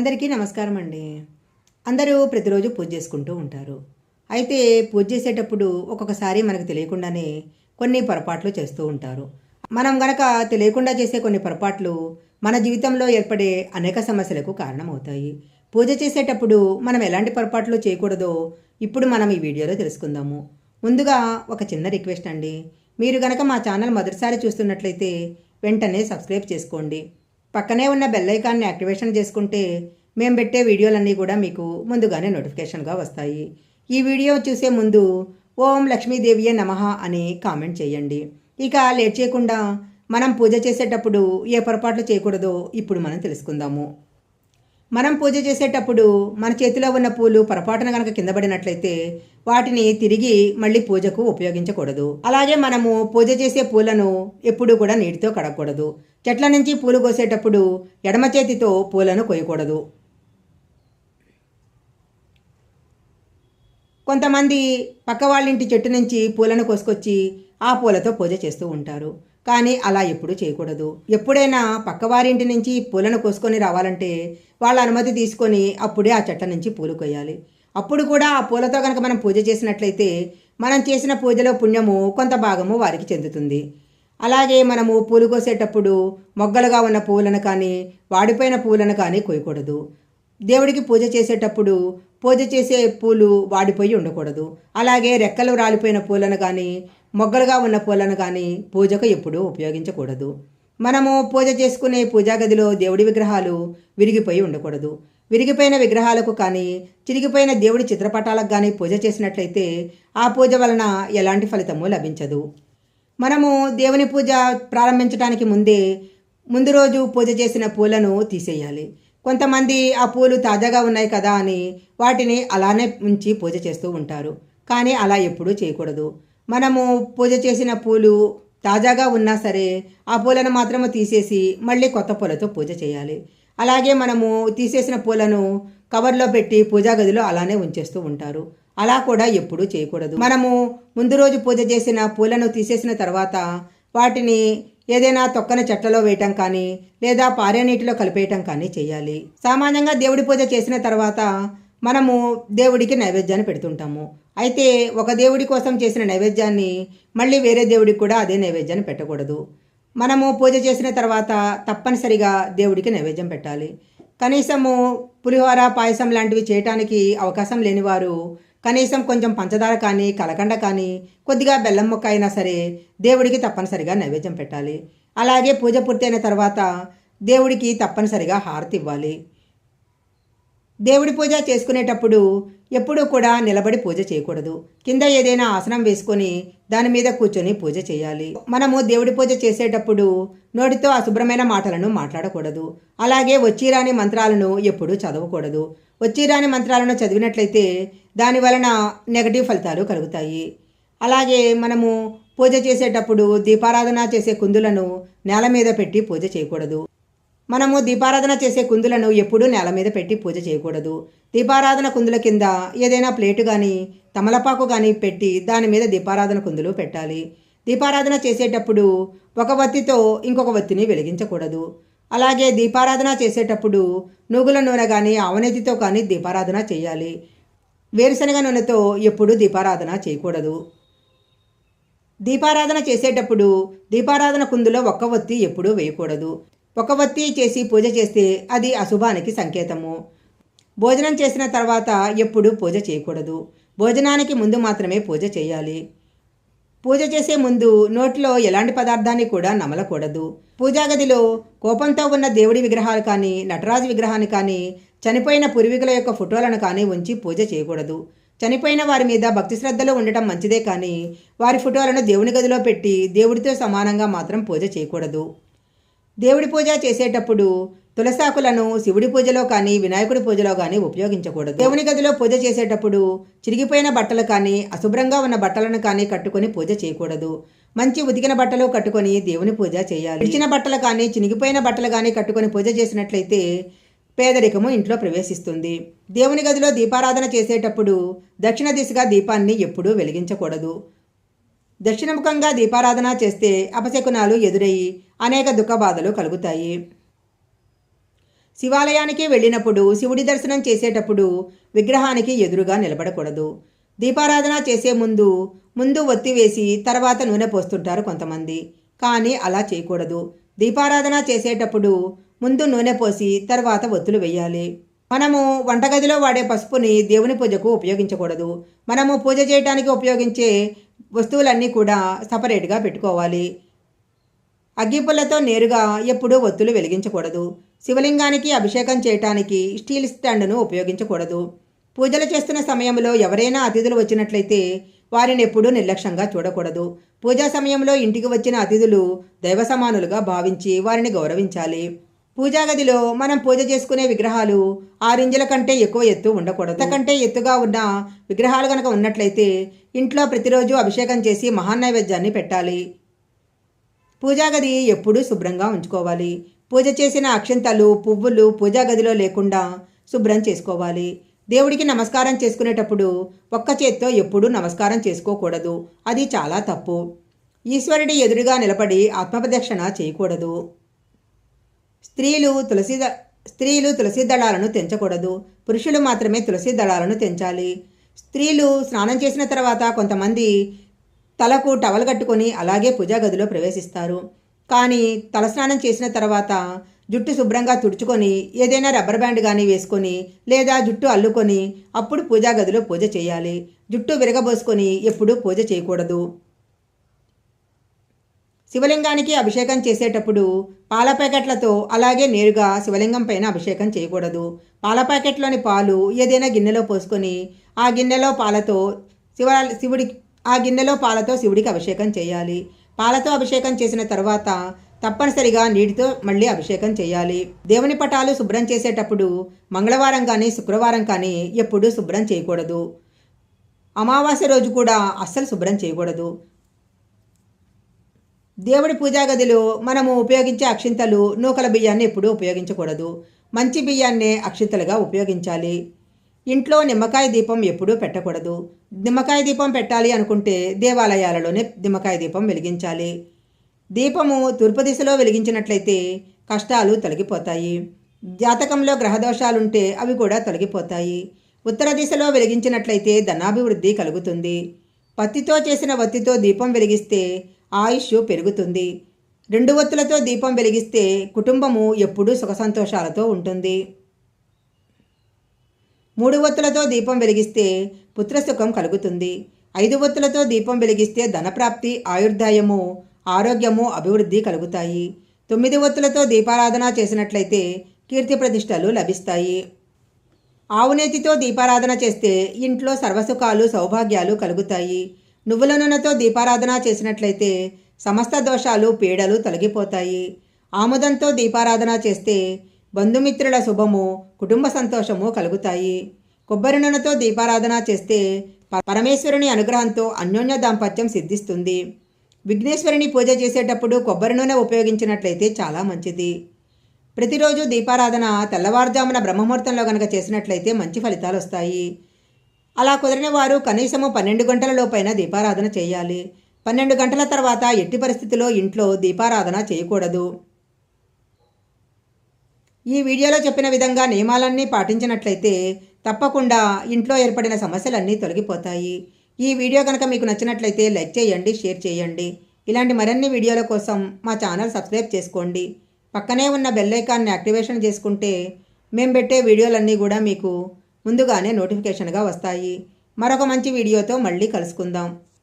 అందరికీ నమస్కారం అండి అందరూ ప్రతిరోజు పూజ చేసుకుంటూ ఉంటారు. అయితే పూజ చేసేటప్పుడు ఒక్కొక్కసారి మనకు తెలియకుండానే కొన్ని పొరపాట్లు చేస్తూ ఉంటారు. మనం గనక తెలియకుండా చేసే కొన్ని పొరపాట్లు మన జీవితంలో ఏర్పడే అనేక సమస్యలకు కారణమవుతాయి. పూజ చేసేటప్పుడు మనం ఎలాంటి పొరపాట్లు చేయకూడదో ఇప్పుడు మనం ఈ వీడియోలో తెలుసుకుందాము. ముందుగా ఒక చిన్న రిక్వెస్ట్ అండి. మీరు గనక మా ఛానల్ మొదటిసారి చూస్తున్నట్లయితే వెంటనే సబ్స్క్రైబ్ చేసుకోండి. పక్కనే ఉన్న బెల్ ఐకాన్ని యాక్టివేషన్ చేసుకుంటే మేము పెట్టే వీడియోలన్నీ కూడా మీకు ముందుగానే నోటిఫికేషన్గా వస్తాయి. ఈ వీడియో చూసే ముందు ఓం లక్ష్మీదేవియే నమః అని కామెంట్ చేయండి. ఇక లేట్ చేయకుండా మనం పూజ చేసేటప్పుడు ఏ పొరపాట్లు చేయకూడదో ఇప్పుడు మనం తెలుసుకుందాము. మనం పూజ చేసేటప్పుడు మన చేతిలో ఉన్న పూలు పొరపాటున గనక కింద పడినట్లయితే వాటిని తిరిగి మళ్ళీ పూజకు ఉపయోగించకూడదు. అలాగే మనము పూజ చేసే పూలను ఎప్పుడూ కూడా నీటితో కడగకూడదు. చెట్ల నుంచి పూలు కోసేటప్పుడు ఎడమ చేతితో పూలను కొయ్యకూడదు. కొంతమంది పక్క వాళ్ళ ఇంటి చెట్టు నుంచి పూలను కోసుకొచ్చి ఆ పూలతో పూజ చేస్తూ ఉంటారు. కానీ అలా ఎప్పుడూ చేయకూడదు. ఎప్పుడైనా పక్కవారింటి నుంచి పూలను కోసుకొని రావాలంటే వాళ్ళ అనుమతి తీసుకొని అప్పుడే ఆ చెట్ల నుంచి పూలు కొయ్యాలి. అప్పుడు కూడా ఆ పూలతో కనుక మనం పూజ చేసినట్లయితే మనం చేసిన పూజలో పుణ్యము కొంత భాగము వారికి చెందుతుంది. అలాగే మనము పూలు కోసేటప్పుడు మొగ్గలుగా ఉన్న పూలను కానీ వాడిపోయిన పూలను కానీ కొయ్యకూడదు. దేవుడికి పూజ చేసేటప్పుడు పూజ చేసే పూలు వాడిపోయి ఉండకూడదు. అలాగే రెక్కలు రాలిపోయిన పూలను కానీ మొగ్గలుగా ఉన్న పూలను కానీ పూజకు ఎప్పుడూ ఉపయోగించకూడదు. మనము పూజ చేసుకునే పూజా గదిలో దేవుడి విగ్రహాలు విరిగిపోయి ఉండకూడదు. విరిగిపోయిన విగ్రహాలకు కానీ చిరిగిపోయిన దేవుడి చిత్రపటాలకు కానీ పూజ చేసినట్లయితే ఆ పూజ వలన ఎలాంటి ఫలితము లభించదు. మనము దేవుని పూజ ప్రారంభించడానికి ముందే ముందు రోజు పూజ చేసిన పూలను తీసేయాలి. కొంతమంది ఆ పూలు తాజాగా ఉన్నాయి కదా అని వాటిని అలానే ఉంచి పూజ చేస్తూ ఉంటారు. కానీ అలా ఎప్పుడూ చేయకూడదు. మనము పూజ చేసిన పూలు తాజాగా ఉన్నా సరే ఆ పూలను మాత్రము తీసేసి మళ్ళీ కొత్త పూలతో పూజ చేయాలి. అలాగే మనము తీసేసిన పూలను కవర్లో పెట్టి పూజా గదిలో అలానే ఉంచేస్తూ ఉంటారు. అలా కూడా ఎప్పుడూ చేయకూడదు. మనము ముందు రోజు పూజ చేసిన పూలను తీసేసిన తర్వాత వాటిని ఏదైనా తొక్కని చెట్లలో వేయటం కానీ లేదా పారే నీటిలో కలిపేయటం కానీ చేయాలి. సామాన్యంగా దేవుడి పూజ చేసిన తర్వాత మనము దేవుడికి నైవేద్యాన్ని పెడుతుంటాము. అయితే ఒక దేవుడి కోసం చేసిన నైవేద్యాన్ని మళ్ళీ వేరే దేవుడికి కూడా అదే నైవేద్యాన్ని పెట్టకూడదు. మనము పూజ చేసిన తర్వాత తప్పనిసరిగా దేవుడికి నైవేద్యం పెట్టాలి. కనీసము పులిహోర పాయసం లాంటివి చేయటానికి అవకాశం లేనివారు కనీసం కొంచెం పంచదార కానీ కలకండ కానీ కొద్దిగా బెల్లం ముక్క అయినా సరే దేవుడికి తప్పనిసరిగా నైవేద్యం పెట్టాలి. అలాగే పూజ పూర్తయిన తర్వాత దేవుడికి తప్పనిసరిగా హారతి ఇవ్వాలి. దేవుడి పూజ చేసుకునేటప్పుడు ఎప్పుడూ కూడా నిలబడి పూజ చేయకూడదు. కింద ఏదైనా ఆసనం వేసుకొని దాని మీద కూర్చొని పూజ చేయాలి. మనము దేవుడి పూజ చేసేటప్పుడు నోటితో అశుభ్రమైన మాటలను మాట్లాడకూడదు. అలాగే వచ్చిరాని మంత్రాలను ఎప్పుడూ చదవకూడదు. వచ్చిరాని మంత్రాలను చదివినట్లయితే దాని వలన నెగటివ్ ఫలితాలు కలుగుతాయి. అలాగే మనము పూజ చేసేటప్పుడు దీపారాధన చేసే కుందులను నేల మీద పెట్టి పూజ చేయకూడదు. మనము దీపారాధన చేసే కుందులను ఎప్పుడూ నేల మీద పెట్టి పూజ చేయకూడదు. దీపారాధన కుందుల కింద ఏదైనా ప్లేటు కానీ తమలపాకు కానీ పెట్టి దాని మీద దీపారాధన కుందులు పెట్టాలి. దీపారాధన చేసేటప్పుడు ఒక వత్తితో ఇంకొక వత్తిని వెలిగించకూడదు. అలాగే దీపారాధన చేసేటప్పుడు నువ్వుల నూనె కానీ ఆవనెతితో కానీ దీపారాధన చేయాలి. వేరుశనగ నూనెతో ఎప్పుడూ దీపారాధన చేయకూడదు. దీపారాధన చేసేటప్పుడు దీపారాధన కుందులో ఒక్క వత్తి ఎప్పుడూ వేయకూడదు. ఒక వత్తి చేసి పూజ చేస్తే అది అశుభానికి సంకేతము. భోజనం చేసిన తర్వాత ఎప్పుడూ పూజ చేయకూడదు. భోజనానికి ముందు మాత్రమే పూజ చేయాలి. పూజ చేసే ముందు నోట్లో ఎలాంటి పదార్థాన్ని కూడా నమలకూడదు. పూజాగదిలో కోపంతో ఉన్న దేవుడి విగ్రహాలు కానీ నటరాజు విగ్రహాన్ని కానీ చనిపోయిన పూర్వీకుల యొక్క ఫోటోలను కానీ ఉంచి పూజ చేయకూడదు. చనిపోయిన వారి మీద భక్తి శ్రద్ధలో ఉండటం మంచిదే కానీ వారి ఫోటోలను దేవుని గదిలో పెట్టి దేవుడితో సమానంగా మాత్రం పూజ చేయకూడదు. దేవుడి పూజ చేసేటప్పుడు తులసాకులను శివుడి పూజలో కానీ వినాయకుడి పూజలో కానీ ఉపయోగించకూడదు. దేవుని గదిలో పూజ చేసేటప్పుడు చిరిగిపోయిన బట్టలు కానీ అశుభ్రంగా ఉన్న బట్టలను కానీ కట్టుకొని పూజ చేయకూడదు. మంచి ఉతికిన బట్టలు కట్టుకొని దేవుని పూజ చేయాలి. ఇచ్చిన బట్టలు కానీ చినిగిపోయిన బట్టలు కానీ కట్టుకొని పూజ చేసినట్లయితే పేదరికము ఇంట్లో ప్రవేశిస్తుంది. దేవుని గదిలో దీపారాధన చేసేటప్పుడు దక్షిణ దిశగా దీపాన్ని ఎప్పుడూ వెలిగించకూడదు. దక్షిణముఖంగా దీపారాధన చేస్తే అపశకునాలు ఎదురయ్యి అనేక దుఃఖబాధలు కలుగుతాయి. శివాలయానికి వెళ్ళినప్పుడు శివుడి దర్శనం చేసేటప్పుడు విగ్రహానికి ఎదురుగా నిలబడకూడదు. దీపారాధన చేసే ముందు ముందు ఒత్తి వేసి తర్వాత నూనె పోస్తుంటారు కొంతమంది. కానీ అలా చేయకూడదు. దీపారాధన చేసేటప్పుడు ముందు నూనె పోసి తర్వాత ఒత్తులు వేయాలి. మనము వంటగదిలో వాడే పసుపుని దేవుని పూజకు ఉపయోగించకూడదు. మనము పూజ చేయడానికి ఉపయోగించే వస్తువులన్నీ కూడా సపరేట్గా పెట్టుకోవాలి. అగ్గిపుల్లతో నేరుగా ఎప్పుడూ ఒత్తులు వెలిగించకూడదు. శివలింగానికి అభిషేకం చేయటానికి స్టీల్ స్టాండ్ను ఉపయోగించకూడదు. పూజలు చేస్తున్న సమయంలో ఎవరైనా అతిథులు వచ్చినట్లయితే వారిని ఎప్పుడూ నిర్లక్ష్యంగా చూడకూడదు. పూజా సమయంలో ఇంటికి వచ్చిన అతిథులు దైవ సమానులుగా భావించి వారిని గౌరవించాలి. పూజా గదిలో మనం పూజ చేసుకునే విగ్రహాలు ఆరింజల కంటే ఎక్కువ ఎత్తు ఉండకూడదు. కంటే ఎత్తుగా ఉన్న విగ్రహాలు కనుక ఉన్నట్లయితే ఇంట్లో ప్రతిరోజు అభిషేకం చేసి మహానైవేద్యాన్ని పెట్టాలి. పూజా గది ఎప్పుడూ శుభ్రంగా ఉంచుకోవాలి. పూజ చేసిన అక్షంతలు పువ్వులు పూజా గదిలో లేకుండా శుభ్రం చేసుకోవాలి. దేవుడికి నమస్కారం చేసుకునేటప్పుడు ఒక్క చేత్తో ఎప్పుడూ నమస్కారం చేసుకోకూడదు. అది చాలా తప్పు. ఈశ్వరుడి ఎదురుగా నిలబడి ఆత్మప్రదక్షిణ చేయకూడదు. స్త్రీలు తులసి ద- స్త్రీలు తులసి దళాలను తెంచకూడదు. పురుషులు మాత్రమే తులసి దళాలను తెంచాలి. స్త్రీలు స్నానం చేసిన తర్వాత కొంతమంది తలకు టవల్ కట్టుకొని అలాగే పూజాగదిలో ప్రవేశిస్తారు. కానీ తలస్నానం చేసిన తర్వాత జుట్టు శుభ్రంగా తుడుచుకొని ఏదైనా రబ్బర్ బ్యాండ్ కానీ వేసుకొని లేదా జుట్టు అల్లుకొని అప్పుడు పూజా గదిలో పూజ చేయాలి. జుట్టు విరగబోసుకొని ఎప్పుడూ పూజ చేయకూడదు. శివలింగానికి అభిషేకం చేసేటప్పుడు పాల ప్యాకెట్లతో అలాగే నేరుగా శివలింగం పైన అభిషేకం చేయకూడదు. పాల ప్యాకెట్లోని పాలు ఏదైనా గిన్నెలో పోసుకొని ఆ గిన్నెలో పాలతో శివ శివుడి ఆ గిన్నెలో పాలతో శివుడికి అభిషేకం చేయాలి. పాలతో అభిషేకం చేసిన తర్వాత తప్పనిసరిగా నీటితో మళ్ళీ అభిషేకం చేయాలి. దేవుని పటాలు శుభ్రం చేసేటప్పుడు మంగళవారం కానీ శుక్రవారం కానీ ఎప్పుడూ శుభ్రం చేయకూడదు. అమావాస్య రోజు కూడా అస్సలు శుభ్రం చేయకూడదు. దేవుడి పూజా గదిలో మనము ఉపయోగించే అక్షింతలు నూకల బియ్యాన్ని ఎప్పుడూ ఉపయోగించకూడదు. మంచి బియ్యాన్నే అక్షింతలుగా ఉపయోగించాలి. ఇంట్లో నిమ్మకాయ దీపం ఎప్పుడూ పెట్టకూడదు. నిమ్మకాయ దీపం పెట్టాలి అనుకుంటే దేవాలయాలలోనే నిమ్మకాయ దీపం వెలిగించాలి. దీపము తూర్పు దిశలో వెలిగించినట్లయితే కష్టాలు తొలగిపోతాయి. జాతకంలో గ్రహదోషాలుంటే అవి కూడా తొలగిపోతాయి. ఉత్తర దిశలో వెలిగించినట్లయితే ధనాభివృద్ధి కలుగుతుంది. పత్తితో చేసిన వత్తితో దీపం వెలిగిస్తే ఆయుష్ పెరుగుతుంది. రెండు ఒత్తులతో దీపం వెలిగిస్తే కుటుంబము ఎప్పుడూ సుఖ సంతోషాలతో ఉంటుంది. మూడు ఒత్తులతో దీపం వెలిగిస్తే పుత్రసుఖం కలుగుతుంది. ఐదు ఒత్తులతో దీపం వెలిగిస్తే ధనప్రాప్తి ఆయుర్దాయము ఆరోగ్యము అభివృద్ధి కలుగుతాయి. తొమ్మిది ఒత్తులతో దీపారాధన చేసినట్లయితే కీర్తి ప్రతిష్టలు లభిస్తాయి. ఆవునేతితో దీపారాధన చేస్తే ఇంట్లో సర్వసుఖాలు సౌభాగ్యాలు కలుగుతాయి. నువ్వుల నూనెతో దీపారాధన చేసినట్లయితే సమస్త దోషాలు పీడలు తొలగిపోతాయి. ఆముదంతో దీపారాధన చేస్తే బంధుమిత్రుల శుభము కుటుంబ సంతోషము కలుగుతాయి. కొబ్బరి నూనెతో దీపారాధన చేస్తే పరమేశ్వరుని అనుగ్రహంతో అన్యోన్య దాంపత్యం సిద్ధిస్తుంది. విఘ్నేశ్వరుని పూజ చేసేటప్పుడు కొబ్బరి నూనె ఉపయోగించినట్లయితే చాలా మంచిది. ప్రతిరోజు దీపారాధన తెల్లవారుజామున బ్రహ్మముహూర్తంలో కనుక చేసినట్లయితే మంచి ఫలితాలు వస్తాయి. అలా కుదిరిన వారు కనీసము పన్నెండు గంటల లోపైన దీపారాధన చేయాలి. పన్నెండు గంటల తర్వాత ఎట్టి పరిస్థితిలో ఇంట్లో దీపారాధన చేయకూడదు. ఈ వీడియోలో చెప్పిన విధంగా నియమాలన్నీ పాటించినట్లయితే తప్పకుండా ఇంట్లో ఏర్పడిన సమస్యలన్నీ తొలగిపోతాయి. ఈ వీడియో కనుక మీకు నచ్చినట్లయితే లైక్ చేయండి షేర్ చేయండి. ఇలాంటి మరిన్ని వీడియోల కోసం మా ఛానల్ సబ్స్క్రైబ్ చేసుకోండి. పక్కనే ఉన్న బెల్ ఐకాన్ని యాక్టివేషన్ చేసుకుంటే మేము పెట్టే వీడియోలన్నీ కూడా మీకు ముందుగానే నోటిఫికేషన్గా వస్తాయి. మరొక మంచి వీడియోతో మళ్ళీ కలుసుకుందాం.